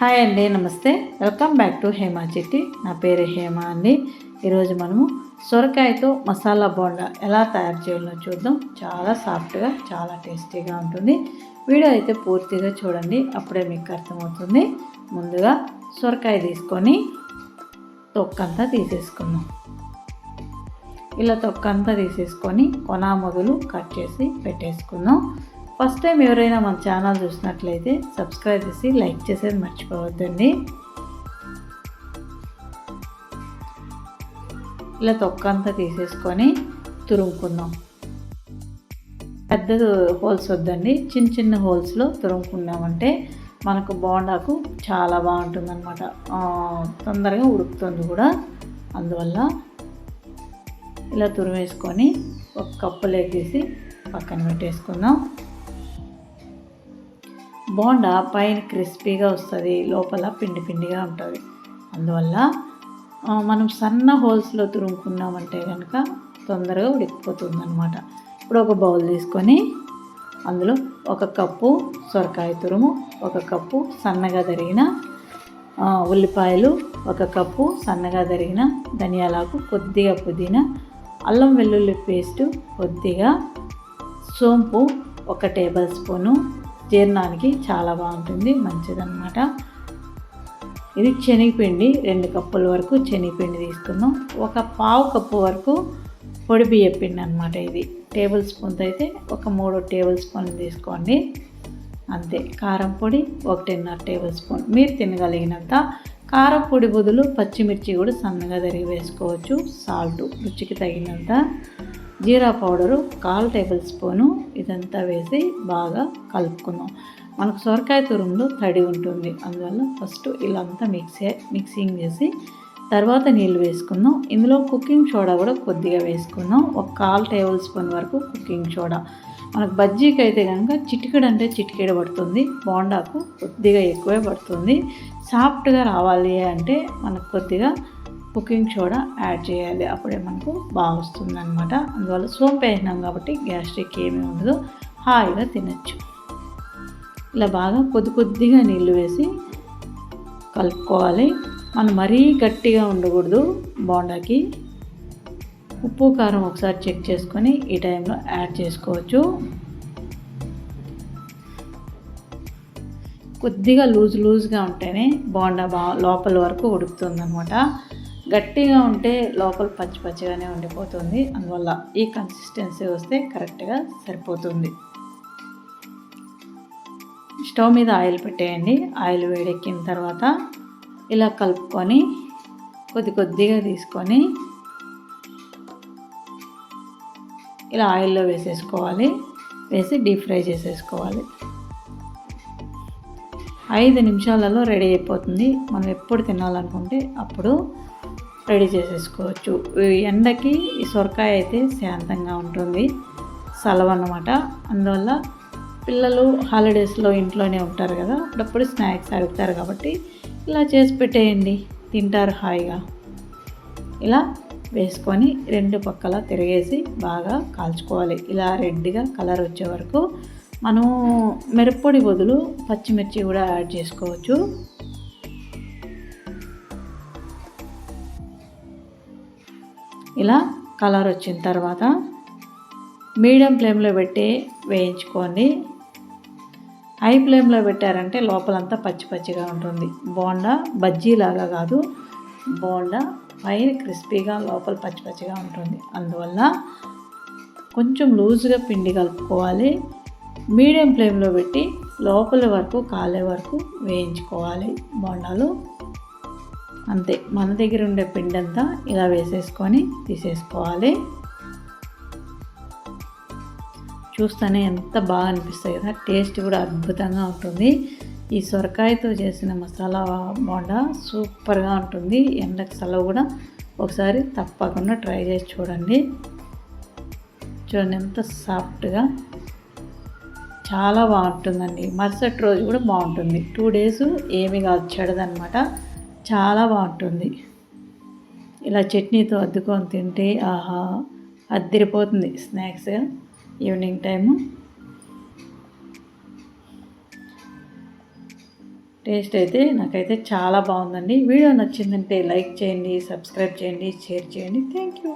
Hi అండి నమస్తే. Welcome back to Hema చిట్టి. నా పేరు హేమ అండి. ఈరోజు మనము సొరకాయతో మసాలా బోండా ఎలా తయారు చేయాలో చూద్దాం. చాలా సాఫ్ట్గా చాలా టేస్టీగా ఉంటుంది. వీడియో అయితే పూర్తిగా చూడండి అప్పుడే మీకు అర్థమవుతుంది. ముందుగా సొరకాయ తీసుకొని తొక్కంతా తీసేసుకుందాం. ఇలా తొక్కంతా తీసేసుకొని కొనామొదలు కట్ చేసి పెట్టేసుకుందాం. ఫస్ట్ టైం ఎవరైనా మన ఛానల్ చూసినట్లయితే సబ్స్క్రైబ్ చేసి లైక్ చేసేది మర్చిపోవద్దండి. ఇలా తొక్కంతా తీసేసుకొని తురుముకుందాం. పెద్ద హోల్స్ వద్దండి. చిన్న చిన్న హోల్స్లో తురుముకున్నామంటే మనకు బోండాకు చాలా బాగుంటుంది అనమాట తొందరగా ఉడుకుతుంది కూడా. అందువల్ల ఇలా తురిమేసుకొని ఒక కప్పులోకి తీసి పక్కన పెట్టేసుకుందాం. బోండా పైన క్రిస్పీగా వస్తుంది లోపల పిండి పిండిగా ఉంటుంది. అందువల్ల మనం సన్న హోల్స్లో తురుముకున్నామంటే కనుక తొందరగా ఉడికిపోతుంది అనమాట ఇప్పుడు ఒక బౌల్ తీసుకొని అందులో ఒక కప్పు సొరకాయ తురుము ఒక కప్పు సన్నగా తరిగిన ఉల్లిపాయలు ఒక కప్పు సన్నగా తరిగిన ధనియాలకు కొద్దిగా పుదీనా అల్లం వెల్లుల్లి పేస్టు కొద్దిగా సోంపు ఒక టేబుల్ స్పూను జీర్ణానికి చాలా బాగుంటుంది మంచిదన్నమాట. ఇది శనగపిండి రెండు కప్పుల వరకు శనగపిండి తీసుకుందాం. ఒక పావు కప్పు వరకు పొడి బియ్య పిండి అనమాట ఇది. టేబుల్ స్పూన్తో అయితే ఒక మూడు టేబుల్ స్పూన్లు తీసుకోండి. అంతే. కారం పొడి ఒకటిన్నర టేబుల్ స్పూన్. మీరు తినగలిగినంత కారం పొడి బదులు పచ్చిమిర్చి కూడా సన్నగా తరిగి వేసుకోవచ్చు. సాల్ట్ రుచికి తగినంత. జీరా పౌడరు కాల్ టేబుల్ స్పూను ఇదంతా వేసి బాగా కలుపుకుందాం. మనకు సొరకాయ తురుములో తడి ఉంటుంది. అందువల్ల ఫస్ట్ ఇలా అంతా మిక్సీ మిక్సింగ్ చేసి తర్వాత నీళ్ళు వేసుకుందాం. ఇందులో కుకింగ్ సోడా కూడా కొద్దిగా వేసుకుందాం. ఒక కాల్ టేబుల్ స్పూన్ వరకు కుకింగ్ సోడా. మనకు బజ్జీకి అయితే కనుక చిటికెడు అంటే చిటికెడు పడుతుంది. బోండాకు కొద్దిగా ఎక్కువే పడుతుంది. సాఫ్ట్గా రావాలి అంటే మనకు కొద్దిగా కుకింగ్ సోడా యాడ్ చేయాలి. అప్పుడే మనకు బాగా వస్తుంది అనమాట అందువల్ల సోంపు వేసినాం కాబట్టి గ్యాస్ట్రిక్ ఏమీ ఉండదు. హాయిగా తినచ్చు. ఇలా బాగా కొద్ది కొద్దిగా నీళ్ళు వేసి కలుపుకోవాలి. మనం మరీ గట్టిగా ఉండకూడదు బోండాకి. ఉప్పు కారం ఒకసారి చెక్ చేసుకొని ఈ టైంలో యాడ్ చేసుకోవచ్చు. కొద్దిగా లూజ్ లూజ్గా ఉంటేనే బోండా బా లోపల వరకు ఉడుకుతుంది అనమాట గట్టిగా ఉంటే లోపల పచ్చి పచ్చిగానే ఉండిపోతుంది. అందువల్ల ఈ కన్సిస్టెన్సీ వస్తే కరెక్ట్గా సరిపోతుంది. స్టవ్ మీద ఆయిల్ పెట్టేయండి. ఆయిల్ వేడెక్కిన తర్వాత ఇలా కలుపుకొని కొద్ది కొద్దిగా తీసుకొని ఇలా ఆయిల్లో వేసేసుకోవాలి. వేసి డీప్ ఫ్రై చేసేసుకోవాలి. ఐదు నిమిషాలలో రెడీ అయిపోతుంది. మనం ఎప్పుడు తినాలనుకుంటే అప్పుడు రెడీ చేసేసుకోవచ్చు. ఎండకి ఈ సొరకాయ అయితే శాంతంగా ఉంటుంది. సెలవు అన్నమాట. అందువల్ల పిల్లలు హాలిడేస్లో ఇంట్లోనే ఉంటారు కదా అప్పుడప్పుడు స్నాక్స్ అడుగుతారు కాబట్టి ఇలా చేసి పెట్టేయండి. తింటారు హాయిగా. ఇలా వేసుకొని రెండు పక్కల తిరిగేసి బాగా కాల్చుకోవాలి. ఇలా రెడ్గా కలర్ వచ్చే వరకు మనము మిరప్పొడి బదులు పచ్చిమిర్చి కూడా యాడ్ చేసుకోవచ్చు. ఇలా కలర్ వచ్చిన తర్వాత మీడియం ఫ్లేమ్లో పెట్టి వేయించుకోండి. హై ఫ్లేమ్లో పెట్టారంటే లోపలంతా పచ్చి పచ్చిగా ఉంటుంది. బోండా బజ్జీలాగా కాదు. బోండా పైన క్రిస్పీగా లోపల పచ్చి పచ్చిగా ఉంటుంది. అందువల్ల కొంచెం లూజ్గా పిండి కలుపుకోవాలి. మీడియం ఫ్లేమ్లో పెట్టి లోపల వరకు కాలే వరకు వేయించుకోవాలి బోండాలు. అంతే మన దగ్గర ఉండే పిండి అంతా ఇలా వేసేసుకొని తీసేసుకోవాలి. చూస్తేనే ఎంత బాగా అనిపిస్తాయి కదా టేస్ట్ కూడా అద్భుతంగా ఉంటుంది. ఈ సొరకాయతో చేసిన మసాలా బోండా సూపర్గా ఉంటుంది. ఎండకు సెలవు కూడా ఒకసారి తప్పకుండా ట్రై చేసి చూడండి. చూడండి ఎంత సాఫ్ట్గా చాలా బాగుంటుందండి. మరుసటి రోజు కూడా బాగుంటుంది. టూ డేస్ ఏమి కాదు చెడదనమాట. చాలా బాగుంటుంది. ఇలా చట్నీతో అద్దుకొని తింటే ఆహా అద్దరిపోతుంది స్నాక్స్ ఈవినింగ్ టైము. టేస్ట్ అయితే నాకైతే చాలా బాగుందండి. వీడియో నచ్చిందంటే లైక్ చేయండి సబ్స్క్రైబ్ చేయండి షేర్ చేయండి. Thank you.